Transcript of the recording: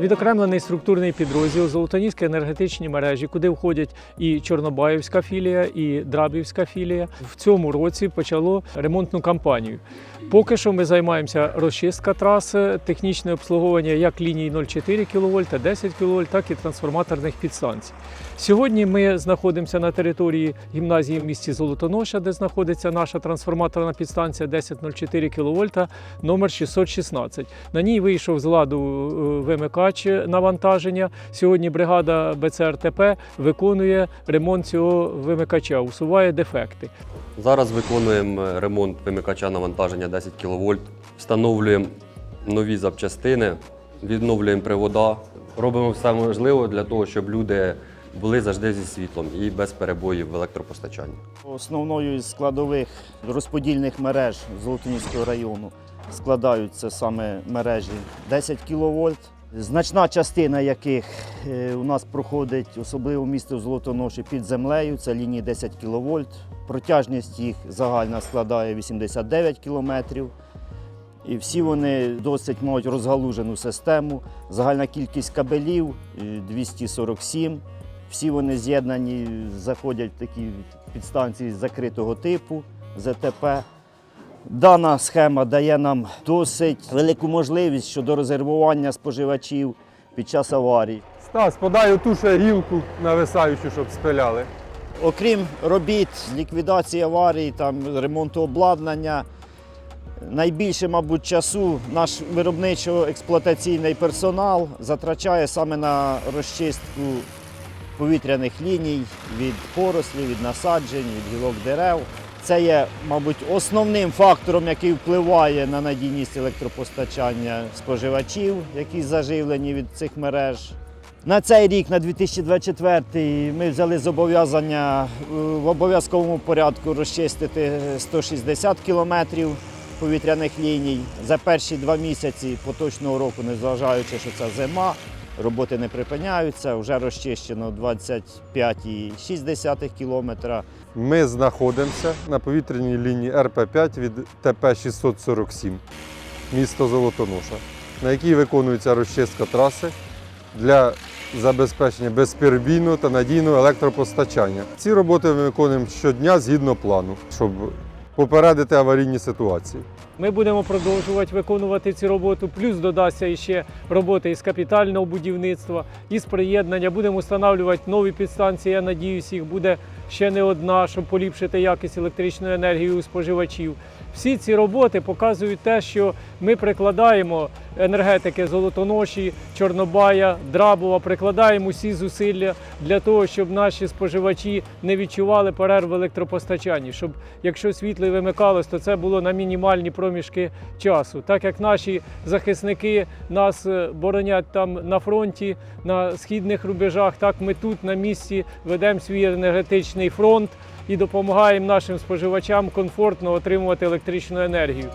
Відокремлений структурний підрозділ Золотоніської енергетичні мережі, куди входять і Чорнобаївська філія, і Драбівська філія, в цьому році почало ремонтну кампанію. Поки що ми займаємося розчистка траси, технічне обслуговування як ліній 0,4 кВт, 10 кВт, так і трансформаторних підстанцій. Сьогодні ми знаходимося на території гімназії в місті Золотоноша, де знаходиться наша трансформаторна підстанція 1004 кВт номер 616. На ній вийшов з ладу е, вимикач навантаження. Сьогодні бригада БЦРТП виконує ремонт цього вимикача, усуває дефекти. Зараз виконуємо ремонт вимикача навантаження 10 кВт, встановлюємо нові запчастини, відновлюємо привода. Робимо все можливе для того, щоб люди були завжди зі світлом і без перебоїв в електропостачанні. Основною із складових розподільних мереж Золотоніського району складаються саме мережі 10 кВт, значна частина яких е, у нас проходить, особливо в місті Золотоноші, під землею, це лінії 10 кВт. Протяжність їх загальна складає 89 кілометрів. І всі вони досить мають розгалужену систему. Загальна кількість кабелів е, 247. Всі вони з'єднані, заходять в такі підстанції закритого типу ЗТП. Дана схема дає нам досить велику можливість щодо резервування споживачів під час аварій. Стас, подай ту ще гілку нависаючу, щоб спиляли. Окрім робіт з ліквідації аварій, там, ремонту обладнання, найбільше, мабуть, часу наш виробничо-експлуатаційний персонал затрачає саме на розчистку повітряних ліній від порослів, від насаджень, від гілок дерев. Це є, мабуть, основним фактором, який впливає на надійність електропостачання споживачів, які заживлені від цих мереж. На цей рік, на 2024, ми взяли зобов'язання е, в обов'язковому порядку розчистити 160 кілометрів повітряних ліній. За перші два місяці поточного року, незважаючи, що це зима, роботи не припиняються. Вже розчищено 25,6 кілометра. Ми знаходимося на повітряній лінії РП-5 від ТП-647, місто Золотоноша, на якій виконується розчистка траси для забезпечення безперебійного та надійного електропостачання. Ці роботи ми виконуємо щодня згідно плану, щоб попередити аварійні ситуації. Ми будемо продовжувати виконувати цю роботу, Плюс додасться ще роботи із капітального будівництва, із приєднання. Будемо встановлювати нові підстанції. Я надіюсь, їх буде ще не одна, щоб поліпшити якість електричної енергії у споживачів. Всі ці роботи показують те, що ми прикладаємо енергетики Золотоноші, Чорнобая, Драбова, прикладаємо усі зусилля для того, щоб наші споживачі не відчували перерв в електропостачанні, щоб якщо світло вимикалось, то це було на мінімальні проміжки часу. Так як наші захисники нас е, боронять там на фронті, на східних рубежах, так ми тут на місці ведемо свій енергетичний фронт і допомагаємо нашим споживачам комфортно отримувати електричну енергію.